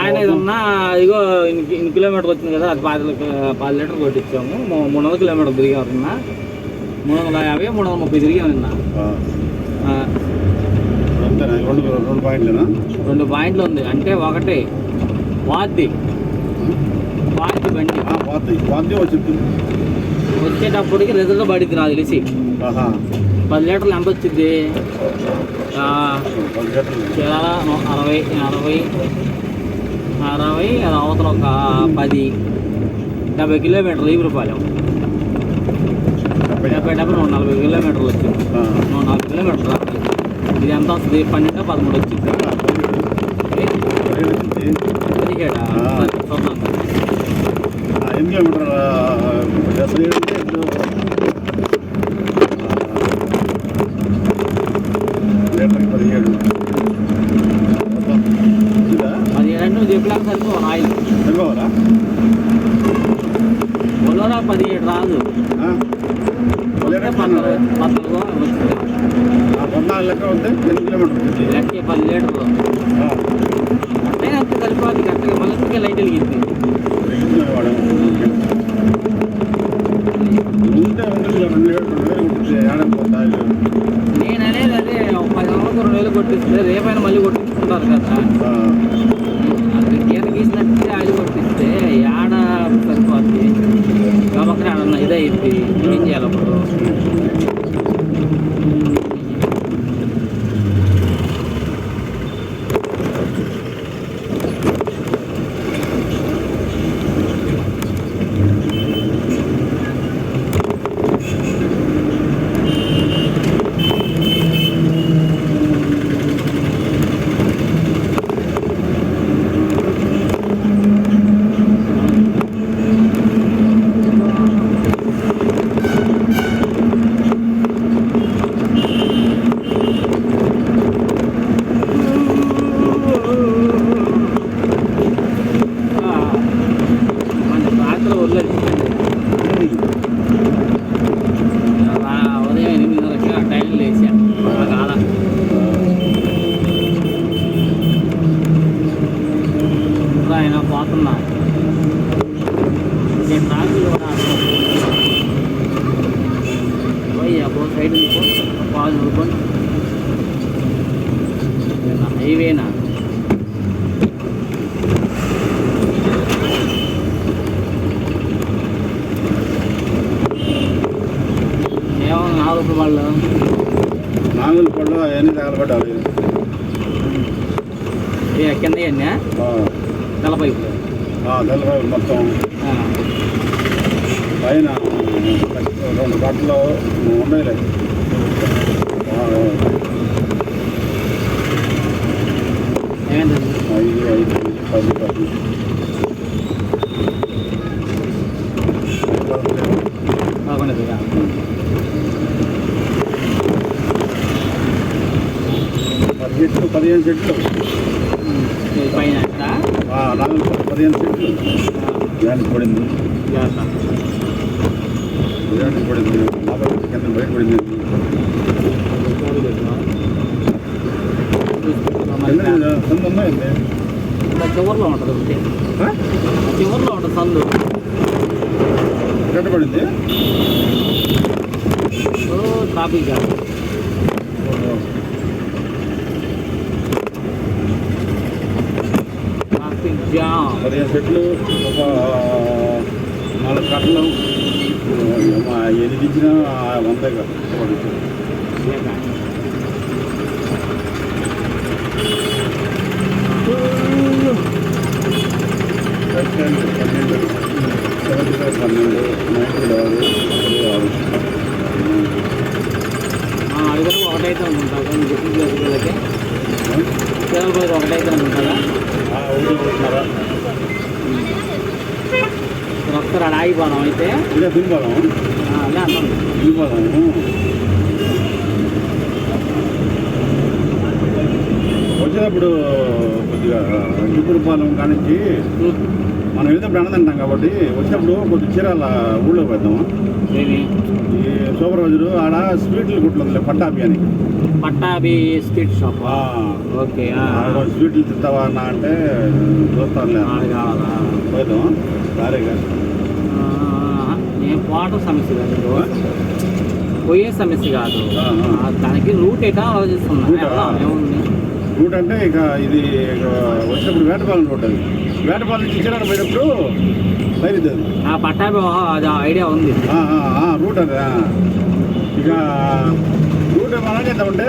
ఆయన ఇది ఉన్నా ఇగో ఇన్ని కిలోమీటర్ వచ్చింది కదా అది పది పది లీటర్ కొట్టించాము. మూడు వందల కిలోమీటర్ తిరిగాము నిన్న. మూడు వందల యాభై మూడు వందల ముప్పై తిరిగాము నిన్న. రెండు పాయింట్లేనా? రెండు పాయింట్లు ఉంది. అంటే ఒకటి వాద్ది. వాద్ది బండి. పోతే వచ్చింది వచ్చేటప్పటికి రిజల్ట్ పడిద్ది నాకు తెలిసి. పది లీటర్లు ఎంత వచ్చింది? అరవై అరవై అరవై అవతల ఒక పది డెబ్బై కిలోమీటర్లు ఈ రూపాయలు డెబ్బై డెబ్బై నూట నలభై కిలోమీటర్లు వచ్చింది. నూట నలభై కిలోమీటర్లు ఇది ఎంత వస్తుంది? పన్నెండు పదమూడు వచ్చింది? పదిహేడు చూద్దాం ఆ, ఎన్ని కిలోమీటర్ డెబ్బై ఏడు అంటే ఎప్పుడు? ఆ, లీటర్కి పదిహేడు మొత్తం ఇదా? పదిహేడు నువ్వు చెప్పలేక ఆయిల్ సరిపోవాలా బొలోరా పదిహేడు రాదు? వస్తే పద్నాలుగు పద్నాలుగు లెక్క ఉంటే ఎన్ని కిలోమీటర్ వచ్చింది? లెక్క పది లీటర్లు. అంటే అంతే సరిపోతుంది కరెక్ట్గా లైట్ వెలిగింది. నేను అనేది అదే పది రెండు వేలు కొట్టిస్తే రేపైనా మళ్ళీ కొట్టించుకుంటారు కదా ఆ, అది గీత గీసినట్టే ఆయిల్ కొట్టిస్తే ఆడ సరిపోద్ది కాబట్టి ఆడ ఇదే అయింది ఏం చేయాలి అప్పుడు ఆ, మన రాత్రి వదిలేసిందండి ఉదయం ఎనిమిదిన్నరకి ఆ టైం లేచా ఆ కాల ఇప్పుడు ఆయన పోతున్నా నేను రాజులు కూడా పోయి అబ్బో సైడ్ పాలు నూరుకొని హైవేనా ఏమో నాలుగు వాళ్ళు నాగుల పళ్ళు అవన్నీ తగలబడ్డాలి ఏ కింద అన్నా ఆ, నలభై ఆ, తెల్లబాబు మొత్తం పైన రెండు బట్టలు ఏంటండి ఐదు ఐదు పది పది పది చెట్లు పదిహేను చెట్లు పైన పదిహేను చెట్లు దానికి పడింది దానికి పడింది యాభై కింద బయట పడింది కింద చివరిలో ఉంటుంది ఒకటి చివరిలో ఉంటుంది సందు ఎక్కడ పడింది ట్రాఫిక్ జామ్ ట్రాఫిక్ జామ్ పదిహేను సెట్లు ఒక నాలుగు కట్టలు మా ఎనిమిది ఇచ్చిన వందగా పన్నెండు సెవెంటీ పన్నెండు నైన్టీ ఆరు ఆరు ఒకటైతే కానీ చెప్పి అడుగులకి సేవల బదులు ఒకటైతే అనుకుంటారా ఆ, ఒకటి ఒకటిన్నర ఆడ ఆగిపోదాం అయితే. ఇదే అన్నాం. దింపాలము వచ్చేటప్పుడు కొద్దిగా పాలెం కానించి మనం అన్నం తింటాం కాబట్టి వచ్చినప్పుడు కొద్దిగా చీరాల ఊళ్ళో ఏమి ఈ సూపర్వైజరు ఆడ స్వీట్లు కుట్లేదు పట్టాపి అని. Pattabhi sweet shop. ఓకే స్వీట్లు తింటావా అన్న అంటే చూస్తానులే. ఆడ కావాలా? పోతాం నేను పోవటం సమస్య కాదు. పోయే సమస్య కాదు. దానికి రూట్ ఎటా ఆలోచిస్తున్నా. ఏముంది? రూట్ అంటే ఇక ఇది ఇక వచ్చినప్పుడు వేటపాలెం రూట్ అది. వేటపాలెం నుంచి పోయినప్పుడు బయలుదేరి. ఆ పట్టాభి అది ఐడియా ఉంది. రూట్ అది. ఇక రూట్ మనం చేద్దామంటే